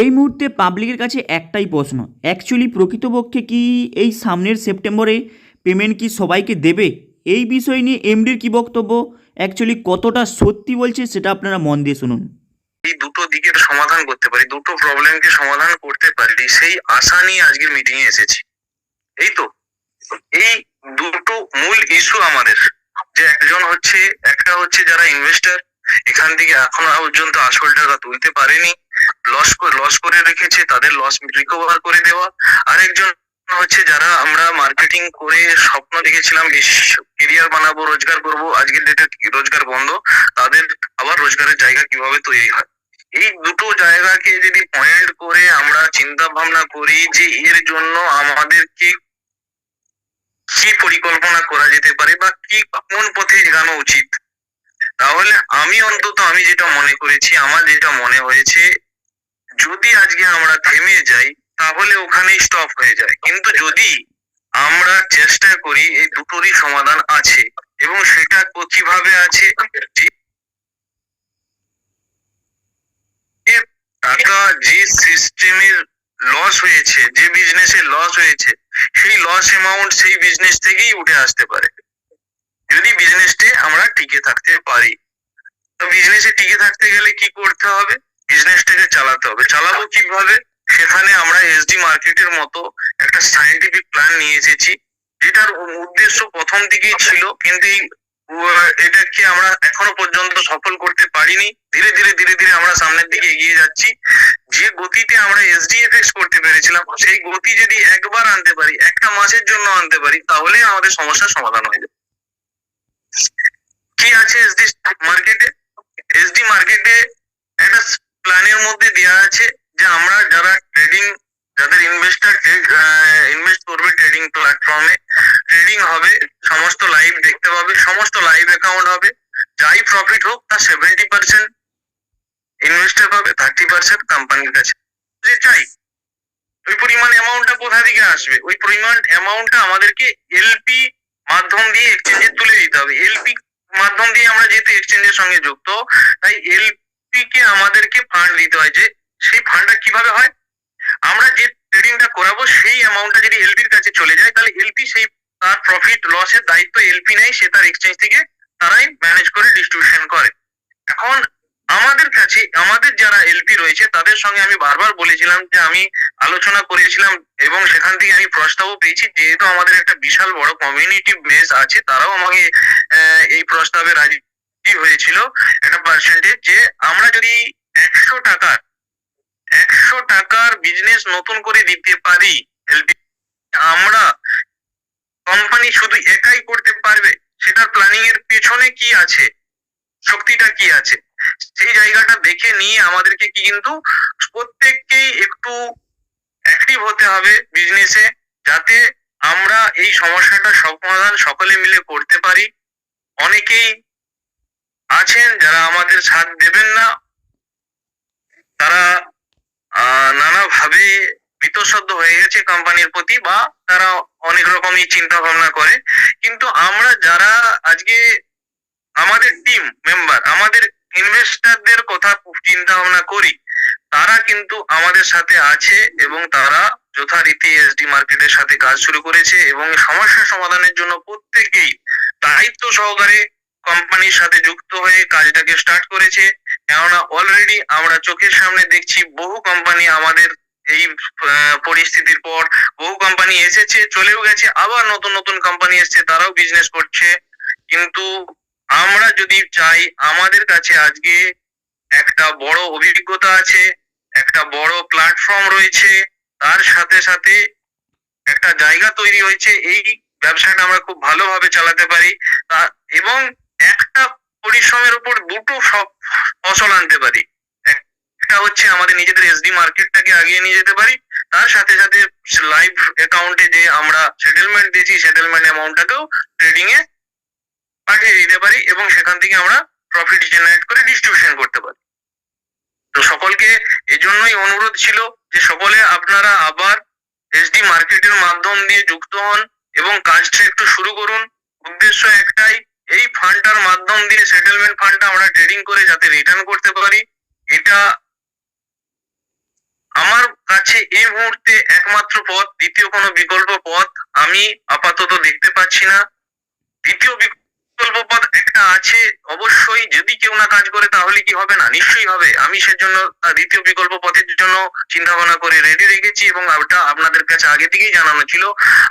এই মুহূর্তে পাবলিকের কাছে একটাই প্রশ্ন অ্যাকচুয়ালি প্রকৃতপক্ষে কি এই সামনের সেপ্টেম্বরে পেমেন্ট কি সবাইকে দেবে? এই বিষয় নিয়ে এমডির কি বক্তব্য? অ্যাকচুয়ালি কতটা সত্যি বলছে সেটা আপনারা মন দিয়ে শুনুন। এই দুটো দিকের সমাধান করতে পারি, দুটো প্রবলেমকে সমাধান করতে পারি, সেই আশা নিয়ে আজকের মিটিং এ এসেছি। এই তো, এই দুটো মূল ইস্যু আমাদের, যে একজন হচ্ছে, একটা হচ্ছে যারা ইনভেস্টর এখান থেকে এখনও পর্যন্ত আসল টাকা তুলতে পারেনি। লস লস করে রেখেছে, তাদের লস রিকভার করে দেওয়া। আরেকজন হচ্ছে যারা আমরা মার্কেটিং করে স্বপ্ন দেখেছিলাম কেরিয়ার বানাবো, রোজগার করব, আজকের ডেটে রোজগার বন্ধ, তাদের আবার রোজগারের জায়গা কীভাবে তৈরি হয়? এই দুটো জায়গাকে যদি পয়েন্ট করে আমরা চিন্তা ভাবনা করি যে এর জন্য আমাদেরকে কি পরিকল্পনা করা যেতে পারে বা কি কোন পথে এগানো উচিত? তাহলে আমি অন্তত আমি যেটা মনে করেছি, আমার যেটা মনে হয়েছে আজকে আমরা থেমে যাই, তাহলে ওখানেই স্টপ হয়ে যায়। কিন্তু যদি আমরা চেষ্টা করি, এই দুটোরই সমাধান আছে, এবং সেটা কীভাবে আছে? টাকা যে সিস্টেমের লস হয়েছে, যে বিজনেসের লস হয়েছে, সেই লস অ্যামাউন্ট সেই বিজনেস থেকেই উঠে আসতে পারে। যদি বিজনেসটি আমরা টিকে থাকতে পারি, তো বিজনেসে টিকে থাকতে গেলে কি করতে হবে? বিজনেসটাকে চালাতে হবে। চালাবো কীভাবে? সেখানে আমরা এসডি মার্কেটের মতো একটা সাইন্টিফিক প্ল্যান নিয়ে এসেছি, যেটার উদ্দেশ্য প্রথম দিকেই ছিল, কিন্তু এটাকে আমরা এখনও পর্যন্ত সফল করতে পারিনি। ধীরে ধীরে ধীরে ধীরে আমরা সামনের দিকে এগিয়ে যাচ্ছি। যে গতিতে আমরা এসডিএফএক্স করতে পেরেছিলাম, সেই গতি যদি একবার আনতে পারি, একটা মাসের জন্য আনতে পারি তাহলে আমাদের সমস্যার সমাধান হয়ে যাবে। কি আছে এসডি মার্কেটে এসডি মার্কেটে একটা প্ল্যানের মধ্যে দেওয়া আছে যে আমরা যারা ট্রেডিং যাদের ইনভেস্টার ইনভেস্ট করবে ট্রেডিং প্ল্যাটফর্মে ট্রেডিং হবে, সমস্ত লাইভ দেখতে পাবে, সমস্ত লাইভ অ্যাকাউন্ট হবে, যাই প্রফিট হোক, তার সেভেন্টি পার্সেন্ট ইনভেস্টার পাবে থার্টি পার্সেন্ট কোম্পানির কাছে। যে চাই, ওই পরিমাণ অ্যামাউন্টটা কোথা থেকে আসবে? ওই পরিমাণ অ্যামাউন্টটা আমাদেরকে এলপি মাধ্যম দিয়ে এক্সচেঞ্জে তুলে দিতে হবে। এলপি মাধ্যম দিয়ে আমরা যেহেতু এক্সচেঞ্জের সঙ্গে যুক্ত, তাই এলপি কে আমাদেরকে ফান্ড দিতে হয়? যে সেই ফান্ডটা কীভাবে হয়? আমরা যে ট্রেডিংটা করাবো, সেই অ্যামাউন্টটা যদি এলপির কাছে চলে যায়, তাহলে এলপি সেই তার প্রফিট লসের দায়িত্ব এলপি নেই সে তার এক্সচেঞ্জ থেকে তারাই ম্যানেজ করে ডিস্ট্রিবিউশন করে। এখন আমাদের কাছে, আমাদের যারা এলপি রয়েছে, তাদের সঙ্গে আমি বারবার বলেছিলাম যে আমি আলোচনা করেছিলাম এবং সেখান থেকে আমি প্রস্তাবও পেয়েছি, যেহেতু আমাদের একটা বিশাল বড় কমিউনিটি বেস আছে, তারাও আমাকে এই প্রস্তাবে রাজি হয়েছিল? একটা পার্সেন্টেজ যে আমরা যদি একশো টাকার একশো টাকার বিজনেস নতুন করে দিতে পারি আমরা কোম্পানি শুধু একাই করতে পারবে? সেটার প্ল্যানিং এর পেছনে কি আছে? শক্তিটা কি আছে? সেই জায়গাটা দেখে নিয়ে আমাদেরকে কি কিন্তু প্রত্যেককেই একটু অ্যাক্টিভ হতে হবে বিজনেসে যাতে আমরা এই সমস্যাটা সমাধান সকলে মিলে করতে পারি। অনেকেই আছেন, যারা আমাদের সাথ দেবেন না, তারা নানাভাবে বিতসদ্দ হয়ে গেছে কোম্পানির প্রতি বা তারা অনেক রকমই চিন্তা ভাবনা করে। কিন্তু আমরা যারা আজকে আমাদের টিম মেম্বার আমাদের ইনভেস্টারদের কথা চিন্তা ভাবনা করি, তারা কিন্তু আমাদের সাথে আছে এবং তারা যথারীতি এসডি মার্কেটের সাথে কাজ শুরু করেছে এবং সমস্যা সমাধানের জন্য প্রত্যেকেই দায়িত্ব সহকারে কোম্পানির সাথে যুক্ত হয়ে কাজটাকে স্টার্ট করেছে। কেননা অলরেডি আমরা চোখের সামনে দেখছি বহু কোম্পানি আমাদের এই পরিস্থিতির পর বহু কোম্পানি এসেছে, চলেও গেছে, আবার নতুন নতুন কোম্পানি এসেছে, তারাও বিজনেস করছে। কিন্তু আমরা যদি চাই, আমাদের কাছে আজকে একটা বড় অভিজ্ঞতা আছে, একটা বড় প্ল্যাটফর্ম রয়েছে, তার সাথে সাথে একটা জায়গা তৈরি হয়েছে, এই ব্যবসাটা আমরা খুব ভালোভাবে চালাতে পারি। এবং একটা পরিশ্রমের উপর দুটো ফসল আনতে পারি। একটা হচ্ছে আমাদের নিজেদের এসডি মার্কেটটাকে আগিয়ে নিয়ে যেতে পারি, তার সাথে সাথে লাইভ অ্যাকাউন্টে যে আমরা সেটেলমেন্ট দিয়েছি সেটেলমেন্ট অ্যামাউন্টটাকেও ট্রেডিং এ পাঠিয়ে দিতে পারি এবং সেখান থেকে আমরা প্রফিট জেনারেট করে ডিস্ট্রিবিউশন করতে পারি। তো সকলকে এজন্যই অনুরোধ ছিল যে সকলে আপনারা আবার এসডি মার্কেটের মাধ্যম দিয়ে যুক্ত হন এবং কাজটা একটু শুরু করুন। উদ্দেশ্য একটাই এই ফান্ডটার মাধ্যম দিয়ে সেটেলমেন্ট ফান্ডটা আমরা ট্রেডিং করে যাতে রিটার্ন করতে পারি, এটা আমার কাছে এই মুহূর্তে একমাত্র পথ, দ্বিতীয় কোনো বিকল্প পথ আমি আপাতত দেখতে পাচ্ছি না। দ্বিতীয় বিকল্প পথ একটা আছে, অবশ্যই যদি কেউ না কাজ করে তাহলে কি হবে না? নিশ্চয়ই হবে। আমি সেজন্য দ্বিতীয় বিকল্প পথের জন্য চিন্তা ভাবনা করে রেডি রেখেছি এবং ওটা আপনাদের কাছে আগে থেকেই জানানো ছিল।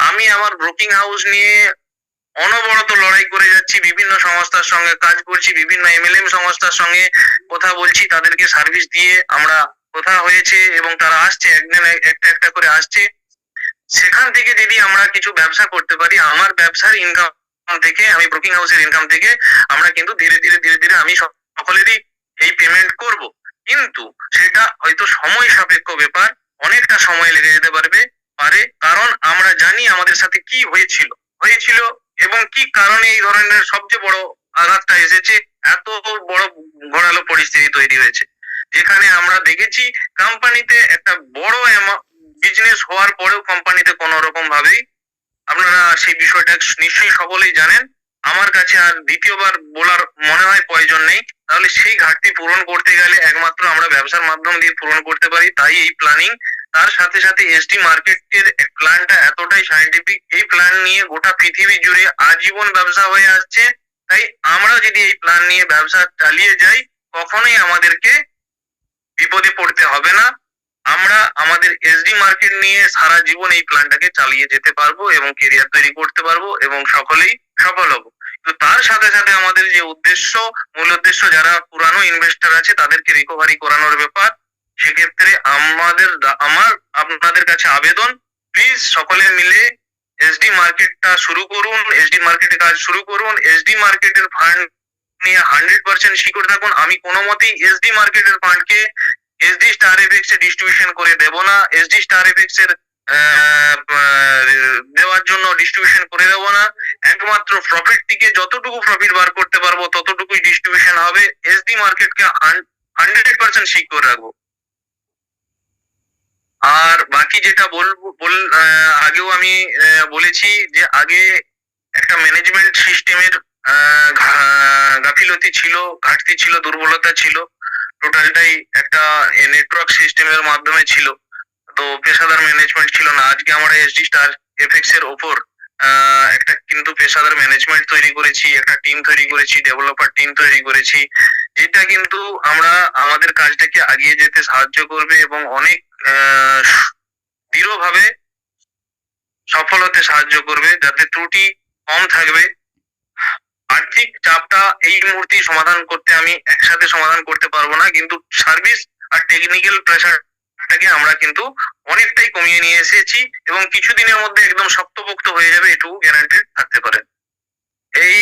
আমি আমার ব্রোকিং হাউস নিয়ে অনবরত লড়াই করে যাচ্ছি, বিভিন্ন সংস্থার সঙ্গে কাজ করছি, বিভিন্ন এমএলএম সংস্থার সঙ্গে কথা বলছি, তাদেরকে সার্ভিস দিয়ে আমরা কথা হয়েছে এবং তারা আসছে, একদিন একটা একটা করে আসছে। সেখান থেকে যদি আমরা কিছু ব্যবসা করতে পারি, আমার ব্যবসার ইনকাম থেকে, আমি ব্রোকিং হাউসের ইনকাম থেকে, আমরা কিন্তু ধীরে ধীরে ধীরে ধীরে আমি সকলেরই এই পেমেন্ট করব। কিন্তু সেটা হয়তো সময় সাপেক্ষ ব্যাপার, অনেকটা সময় লেগে যেতে পারবে, পারে। কারণ আমরা জানি আমাদের সাথে কি হয়েছিল। হয়েছিল এবং কি কারণে এই ধরনের সবচেয়ে বড় আঘাতটা এসেছে? এত বড় ঘোরালো পরিস্থিতি তৈরি হয়েছে। যেখানে আমরা দেখেছি কোম্পানিতে একটা বড় বিজনেস হওয়ার পরেও কোম্পানিতে কোনো রকম ভাবেই আপনারা সেই বিষয়টা নিশ্চয়ই সকলেই জানেন। আমার কাছে আর দ্বিতীয়বার বলার মনে হয় প্রয়োজন নেই। তাহলে সেই ঘাটতি পূরণ করতে গেলে একমাত্র আমরা ব্যবসার মাধ্যম দিয়ে পূরণ করতে পারি। তাই এই প্ল্যানিং তার সাথে সাথে এসডি মার্কেটের প্ল্যানটা এতটাই সায়েন্টিফিক এই প্ল্যান নিয়ে গোটা পৃথিবী জুড়ে আজীবন ব্যবসা হয়ে আসছে। তাই আমরা যদি এই প্ল্যান নিয়ে ব্যবসা চালিয়ে যাই, কখনোই আমাদেরকে বিপদে পড়তে হবে না। আমরা আমাদের এসডি মার্কেট নিয়ে সারা জীবন এই প্ল্যানটাকে চালিয়ে যেতে পারব এবং কেরিয়ার তৈরি করতে পারব এবং সকলেই সফল হব। তো তার সাথে সাথে আমাদের যে উদ্দেশ্য, মূল উদ্দেশ্য যারা পুরানো ইনভেস্টর আছে, তাদেরকে রিকভারি করানোর ব্যাপার। সেক্ষেত্রে আমাদের আমার, আপনাদের কাছে আবেদন। প্লিজ সকলে মিলে এসডি মার্কেটটা শুরু করুন এসডি মার্কেটে কাজ শুরু করুন। এসডি মার্কেটের ফান্ড নিয়ে হান্ড্রেড পার্সেন্ট শিকড় থাকুন। আমি কোনো মতেই এসডি মার্কেটের ফান্ডকে এসডি স্টার এফএক্স এ ডিস্ট্রিবিউশন করে দেব না। এসডি স্টার এফএক্স এর দেওয়ার জন্য ডিস্ট্রিবিউশন করে দেবো না। একমাত্র প্রফিট থেকে যতটুকু প্রফিট বার করতে পারব, ততটুকুই ডিস্ট্রিবিউশন হবে। এসডি মার্কেটকে হান্ড্রেড পার্সেন্ট শিক করে রাখব। আর বাকি যেটা বলব বল আগেও আমি বলেছি যে আগে একটা ম্যানেজমেন্ট সিস্টেমের গাফিলতি ছিল, ঘাটতি ছিল, দুর্বলতা ছিল টোটালটাই একটা নেটওয়ার্ক সিস্টেমের মাধ্যমে ছিল। তো পেশাদার ম্যানেজমেন্ট ছিল না। আজকে আমরা এসডি স্টার এফএক্স এর ওপর একটা কিন্তু পেশাদার ম্যানেজমেন্ট তৈরি করেছি, একটা টিম তৈরি করেছি ডেভেলপার টিম তৈরি করেছি, যেটা কিন্তু আমরা আমাদের কাজটাকে এগিয়ে যেতে সাহায্য করবে এবং অনেক দৃঢ়ভাবে সফল হতে সাহায্য করবে, যাতে ত্রুটি কম থাকবে। আর্থিক চাপটা এই মুহূর্তে সমাধান করতে আমি একসাথে সমাধান করতে পারব না, কিন্তু সার্ভিস আর টেকনিক্যাল প্রেশারটাকে আমরা কিন্তু অনেকটাই কমিয়ে নিয়ে এসেছি এবং কিছুদিনের মধ্যে একদম শক্তপোক্ত হয়ে যাবে, এটুকু গ্যারান্টেড থাকতে পারে। এই